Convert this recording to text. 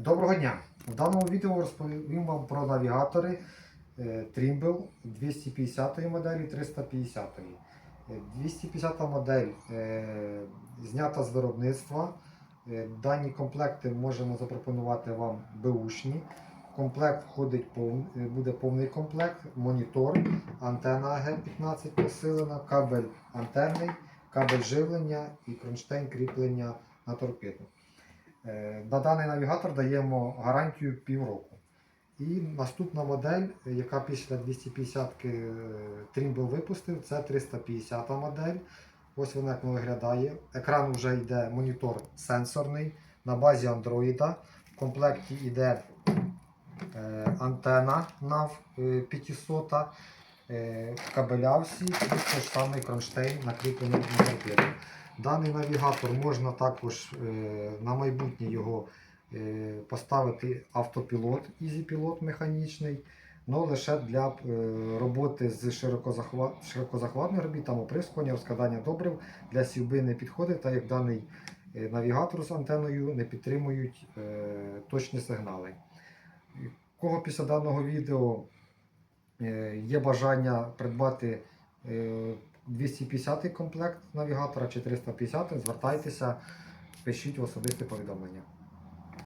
Доброго дня! В даному відео розповім вам про навігатори е, Trimble 250 моделі 350. Е, 250 модель е, знята з виробництва. Е, Дані комплекти можемо запропонувати вам беушні. Комплект входить е, буде повний комплект, монітор, антенна АГ-15 посилена, кабель антенний, кабель живлення і кронштейн кріплення на торпеду. Е, На даний навігатор даємо гарантію півроку. І наступна модель, е, яка після 250 Trimble випустив, це 350 модель. Ось вона як виглядає. Екран вже йде монітор сенсорний на базі Android. В комплекті йде е, антена NAV е, 500, е, кабеля всі, і той ж самий кронштейн накріплений на торпеду. Даний навігатор можна також е, на майбутнє його е, поставити автопілот, EasyPilot механічний, але лише для е, роботи з широкозахват, широкозахватних робіт, там оприскування, розкладання добрив для сівби не підходить, так як даний е, навігатор з антеною не підтримують е, точні сигнали. Кого після даного відео е, є бажання придбати е, 250 комплект навігатора чи 350, звертайтеся, пишіть в особисте повідомлення.